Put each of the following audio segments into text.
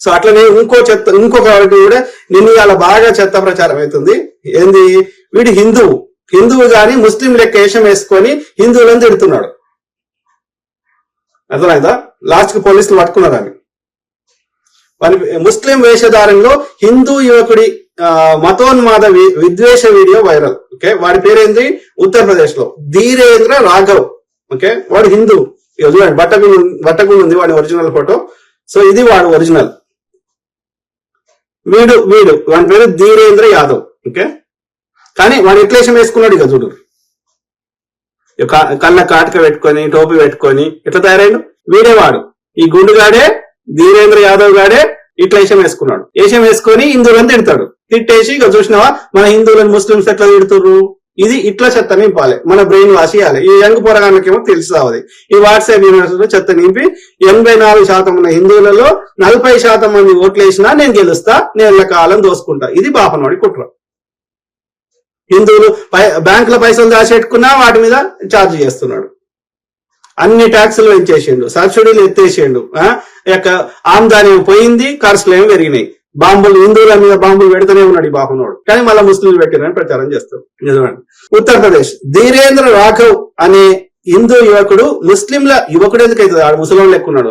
So అట్లనే ఇంకో చెత్త ఇంకొక వాడికి కూడా నిన్ను ఇవాళ బాగా చెత్త ప్రచారం అవుతుంది. ఏంది? వీడు హిందువు హిందువు గాని ముస్లిం లెక్క వేషం వేసుకొని హిందువులను తిడుతున్నాడు. అర్థమైందా? లాస్ట్కి పోలీసులు పట్టుకున్నారు అని వారి ముస్లిం వేషధారంలో హిందూ యువకుడి మతోన్మాద వి- విద్వేష వీడియో వైరల్. ఓకే? వాడి పేరేంది? ఉత్తరప్రదేశ్లో ధీరేంద్ర రాఘవ్. ఓకే? వాడు హిందూ. చూడండి బట్టగుండు బట్టగుండు ఉంది వాడి ఒరిజినల్ ఫోటో. సో ఇది వాడు ఒరిజినల్. వీడు వీడు. వాని పేరు ధీరేంద్ర యాదవ్. ఓకే? కానీ వాడు ఎట్లేషం వేసుకున్నాడు ఇక చూడు. కళ్ళ కాటక పెట్టుకొని టోపీ పెట్టుకొని ఎట్లా తయారైండు? వీడే వాడు. ఈ గుండుగాడే ధీరేంద్ర యాదవ్ గాడే ఇట్లా వేషం వేసుకున్నాడు. ఏషం వేసుకొని హిందువులను తిడతాడు. తిట్టేసి ఇక చూసినావా? మన హిందువులను ముస్లింస్ ఎట్లా తిడుతుర్రు? ఇది ఇట్లా చెత్త నింపాలి. మన బ్రెయిన్ వాష్ చేయాలి. ఈ యంగ్ పోరగాళ్ళకేమో తెలిసి ఈ వాట్సాప్ యూనివర్సిటీలో చెత్త నింపి ఎనభై నాలుగు శాతం ఉన్న హిందువులలో నలభై శాతం మంది ఓట్లు వేసినా నేను గెలుస్తా నేను కాలం దోసుకుంటా. ఇది బాపనోడి కుట్ర. హిందువులు పై- బ్యాంకుల పైసలు దాచెట్టుకున్నా వాటి మీద ఛార్జ్ చేస్తున్నాడు. అన్ని ట్యాక్సులు పెంచేసిండు. సబ్సిడీలు ఎత్తేసిండు. ఆ, యొక్క ఆమ్దాని పోయింది ఖర్చులు ఏమి పెరిగినాయి. బాంబులు హిందువుల మీద బాంబులు పెడుతూనే ఉన్నాడు ఈ బాబునోడు కానీ మళ్ళీ ముస్లింలు పెట్టారని ప్రచారం చేస్తాడు నిజమండి. ఉత్తరప్రదేశ్ ధీరేంద్ర రాఘవ్ అనే హిందూ యువకుడు ముస్లింల యువకుడు ఎందుకైతుంది ఆడు ముసలం లెక్కున్నాడు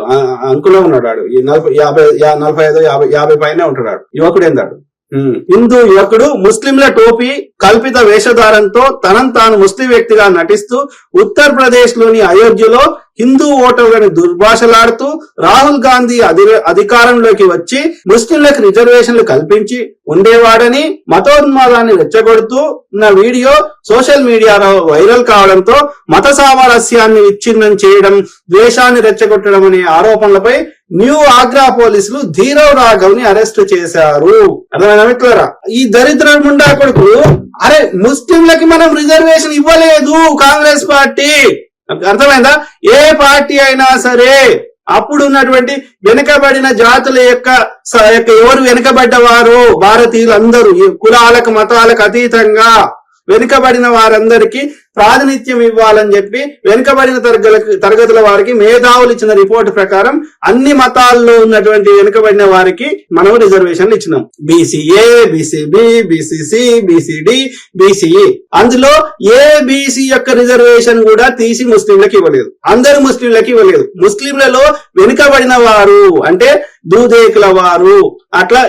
అంకులో ఉన్నాడు ఆడు. నలభై యాభై నలభై ఐదు యాభై యాభై పైన ఉంటాడు ఆడు. యువకుడు ఏందాడు హిందూ యువకుడు ముస్లింల టోపీ కల్పిత వేషధారంతో తనను తాను ముస్లిం వ్యక్తిగా నటిస్తూ ఉత్తరప్రదేశ్లోని అయోధ్యలో హిందూ ఓటర్లను దుర్భాషలాడుతూ రాహుల్ గాంధీ అధి- అధికారంలోకి వచ్చి ముస్లింలకు రిజర్వేషన్లు కల్పించి ఉండేవాడని మతోన్మాదాన్ని రెచ్చగొడుతూ ఉన్న వీడియో సోషల్ మీడియాలో వైరల్ కావడంతో మత సామరస్యాన్ని విచ్ఛిన్నం చేయడం ద్వేషాన్ని రెచ్చగొట్టడం అనే ఆరోపణలపై న్యూ ఆగ్రా పోలీసులు ధీరవ్ రాఘవ్ని అరెస్ట్ చేశారు. అర్థమైనా ఈ దరిద్ర ముండా కొడుకు అరే ముస్లింలకి మనం రిజర్వేషన్ ఇవ్వలేదు కాంగ్రెస్ పార్టీ. అర్థమైందా? ఏ పార్టీ అయినా సరే అప్పుడు ఉన్నటువంటి వెనుకబడిన జాతుల యొక్క ఎవరు వెనుకబడ్డవారు? భారతీయులందరూ కులాలకు మతాలకు అతీతంగా వెనుకబడిన వారందరికీ ప్రాతినిధ్యం ఇవ్వాలని చెప్పి వెనుకబడిన తరగతులకు తరగతుల వారికి మేధావులు ఇచ్చిన రిపోర్ట్ ప్రకారం అన్ని మతాల్లో ఉన్నటువంటి వెనుకబడిన వారికి మనం రిజర్వేషన్లు ఇచ్చినాం. BCA BCB BCC BCD BCE అందులో ఏబిసి యొక్క రిజర్వేషన్ కూడా తీసి ముస్లింలకు ఇవ్వలేదు. అందరు ముస్లింలకు ఇవ్వలేదు. ముస్లింలలో వెనుకబడిన వారు అంటే దూదేకుల వారు అట్లా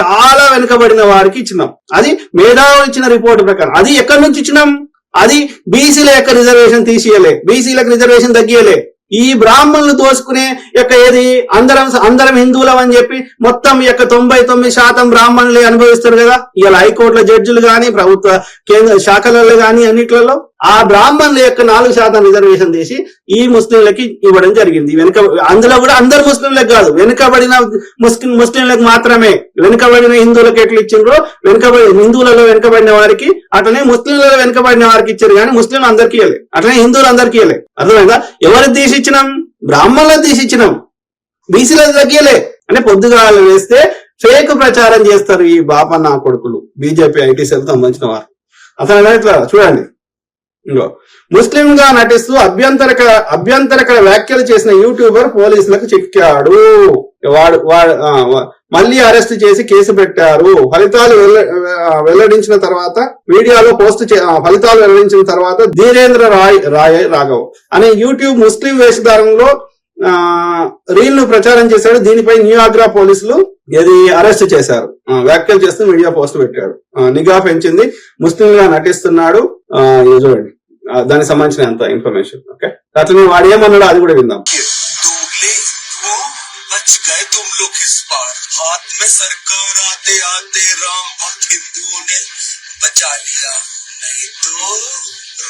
చాలా వెనుకబడిన వారికి ఇచ్చినాం. అది మేధావులు ఇచ్చిన రిపోర్ట్ ప్రకారం. అది ఎక్కడి నుంచి ఇచ్చినాం? అది బీసీల యొక్క రిజర్వేషన్ తీసియలే. బీసీలకు రిజర్వేషన్ తగ్గియలే. ఈ బ్రాహ్మణులు దోసుకునే యొక్క ఏది? అందరం అందరం హిందువులం అని చెప్పి మొత్తం యొక్క తొంభై తొమ్మిది శాతం బ్రాహ్మణులే అనుభవిస్తారు కదా. ఇలా హైకోర్టుల జడ్జిలు కానీ ప్రభుత్వ కేంద్ర శాఖలలో కానీ అన్నిట్లలో ఆ బ్రాహ్మణుల యొక్క నాలుగు శాతం రిజర్వేషన్ చేసి ఈ ముస్లింలకి ఇవ్వడం జరిగింది. వెనుక అందులో కూడా అందరు ముస్లింలకు కాదు. వెనుకబడిన ముస్లిం ముస్లింలకు మాత్రమే. వెనుకబడిన హిందువులకు ఎట్లా ఇచ్చిండ్రో? వెనుకబడి హిందువులలో వెనుకబడిన వారికి అట్లనే ముస్లింలలో వెనుకబడిన వారికి ఇచ్చారు కానీ ముస్లింలు అందరికీ ఇవ్వలే. అట్లనే హిందువులు అందరికీ ఇవ్వలే. అర్థమైందా? ఎవరికి తీసి ఇచ్చినాం? బ్రాహ్మణులకు తీసి ఇచ్చినాం. బీసీలకు తగ్గియలే అంటే పొద్దుగాల వేస్తే ఫేక్ ప్రచారం చేస్తారు ఈ బాపన్న కొడుకులు. బీజేపీ ఐటీ సెల్ సంబంధించిన వారు. అతను ఇట్లా? చూడండి. ఇంకో ముస్లిం గా నటిస్తూ అభ్యంతరకర అభ్యంతరకర వ్యాఖ్యలు చేసిన యూట్యూబర్ పోలీసులకు చిక్కాడు. వాడు వాడు మళ్ళీ అరెస్ట్ చేసి కేసు పెట్టారు. ఫలితాలు వెల్లడించిన తర్వాత వీడియోలో పోస్ట్ చే- ఫలితాలు వెల్లడించిన తర్వాత ధీరేంద్ర రాయ్ రాయ్ రాఘవ్ అనే యూట్యూబ్ ముస్లిం వేషధారంలో ఆ రీల్ను ప్రచారం చేశాడు. దీనిపై న్యూ ఆగ్రా పోలీసులు ఇది అరెస్ట్ చేశారు. ఆ, వ్యాఖ్యలు చేస్తూ మీడియా పోస్ట్ పెట్టాడు నిఘా పెంచింది. ముస్లింగా నటిస్తున్నాడు. చూడండి ఆ, దానికి సంబంధించిన అంత ఇన్ఫర్మేషన్ ఓకే అట్లనే వాడు ఏమన్నాడో అది కూడా విందాం दोगले वो बच गए तुम लोग इस बार हाथ में सरकार आते आते राम भक्त हिंदुओं ने बचा लिया नहीं तो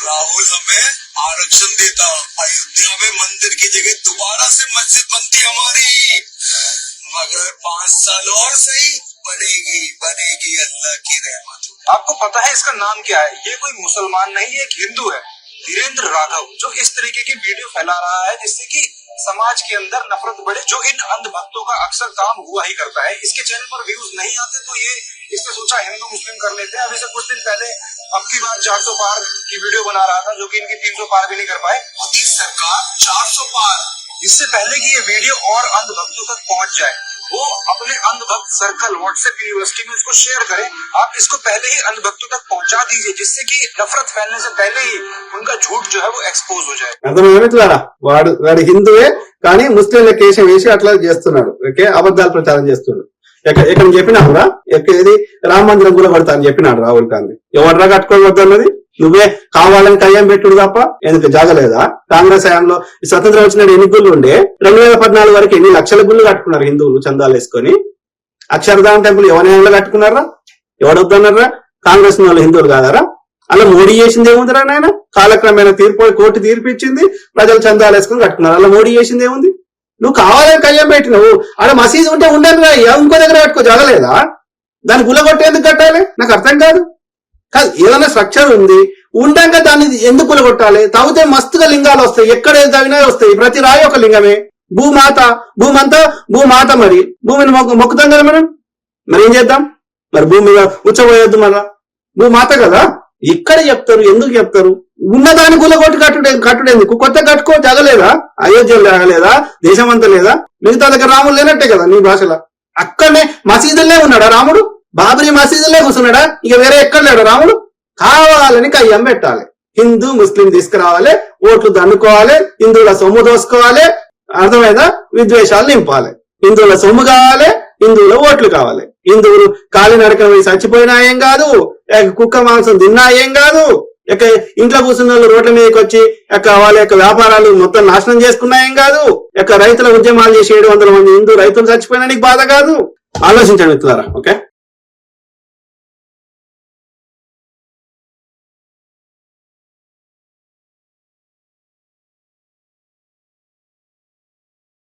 राहुल हमें आरक्षण देता अयोध्या में मंदिर की जगह दोबारा से मस्जिद बनती हमारी मगर पांच साल और सही बनेगी बनेगी अल्लाह की रहमत आपको पता है इसका नाम क्या है? ये कोई मुसलमान नहीं एक हिंदू है धीरेन्द्र राघव, जो इस तरीके की वीडियो फैला रहा है, जिससे कि समाज के अंदर नफरत बढ़े, जो इन अंधभक्तों का अक्सर काम हुआ ही करता है। इसके चैनल पर व्यूज़ नहीं आते तो ये इससे सोचा हिंदू, मुस्लिम कर लेते हैं। अभी से कुछ दिन पहले अब की बार 400 पार की वीडियो बना रहा था, जो कि इनकी 300 पार भी नहीं कर पाए। मोदी सरकार 400 पार, इससे पहले कि ये वीडियो और अंधभक्तों तक पहुँच जाए वो अपने अंधभक्त सर्कल व्हाट्सएप यूनिवर्सिटी में इसको शेयर करें आप इसको पहले ही अंधभक्तों तक पहुंचा दीजिए जिससे कि नफरत फैलने से पहले ही उनका झूठ जो है वो एक्सपोज हो जाए అర్థమైందా మిత్రులారా వాడు వాడు హిందువే కానీ ముస్లింల కేశం వేసి అట్లా చేస్తున్నాడు ఓకే అబద్ధాలు ప్రచారం చేస్తున్నాడు ఎక్కడ ఎక్కడ చెప్పినావురా ఎక్కడ ఇది రామ మందిరం కూడా కొడతా అని చెప్పినాడు రాహుల్ గాంధీ ఎవడరా కట్టుకోవద్దు అన్నది నువ్వే కావాలని కయ్యం పెట్టుడు తప్ప ఎందుకు? జాగలేదా? కాంగ్రెస్ హయాంలో ఈ స్వతంత్రం వచ్చిన ఎన్ని గుళ్ళు ఉండే? రెండు వేల పద్నాలుగు వరకు ఎన్ని లక్షల గుళ్ళు కట్టుకున్నారు హిందువులు చందాలు వేసుకొని? అక్షరధామ టెంపుల్ ఎవరైనా కట్టుకున్నారా? ఎవడొద్దన్నారా? కాంగ్రెస్ వాళ్ళు హిందువులు కాదారా? అలా మోడీ చేసింది ఏముందిరా నాయన? కాలక్రమేణా తీర్పు కోర్టు తీర్పు ఇచ్చింది ప్రజలు చందాలు వేసుకుని కట్టుకున్నారు. అలా మోడీ చేసింది ఏముంది? నువ్వు కావాలని కయ్యం పెట్టినవు. ఆడ మసీదు ఉంటే ఉండను ఇంకో దగ్గర కట్టుకో. జగలేదా? దాన్ని గులగొట్టేందుకు కట్టాలి? నాకు అర్థం కాదు. కాదు ఏదైనా స్ట్రక్చర్ ఉంది ఉండంగా దాన్ని ఎందుకు కులగొట్టాలి? తవ్వితే మస్తుగా లింగాలు వస్తాయి. ఎక్కడ ఏది వస్తాయి. ప్రతి రాయి ఒక లింగమే. భూమాత భూమంతా భూమాత మరి. భూమిని మొక్కు మొక్కుతాం కదా మనం? మరి ఏం చేద్దాం? మరి భూమి మీద ఉచ్చబోయొద్దు మళ్ళా. భూమాత కదా? ఇక్కడ చెప్తారు ఎందుకు చెప్తారు? ఉన్నదాన్ని గులగొట్టి కట్టుడే కట్టుడేందుకు? కొత్త కట్టుకో తగలేదా? అయోధ్యలో జగలేదా దేశమంతా లేదా? మిగతా దగ్గర రాముడు లేనట్టే కదా నీ భాషలో. అక్కడనే మసీదులే ఉన్నాడా రాముడు? బాబరీ మసీదులే కూర్చున్నాడా? ఇక వేరే ఎక్కడ లేడు? రాముడు? కావాలని కయ్యం పెట్టాలి. హిందూ ముస్లిం తీసుకురావాలి ఓట్లు దండుకోవాలి హిందువుల సొమ్ము దోసుకోవాలి. అర్థమైందా? విద్వేషాలు నింపాలి. హిందువుల సొమ్ము కావాలి హిందువుల ఓట్లు కావాలి. హిందువులు కాలినడక చచ్చిపోయినా ఏం కాదు? కుక్క మాంసం తిన్నా ఏం కాదు? ఇక ఇంట్లో కూర్చున్న వాళ్ళు రోడ్ల మీదకి వచ్చి యొక్క వాళ్ళ యొక్క వ్యాపారాలు మొత్తం నాశనం చేసుకున్నా ఏం కాదు? యొక్క రైతుల ఉద్యమాలు చేసి ఏడు వందల మంది హిందూ రైతులు చచ్చిపోయినా నీకు బాధ కాదు? ఆలోచించండి మిత్రులారా ఓకే?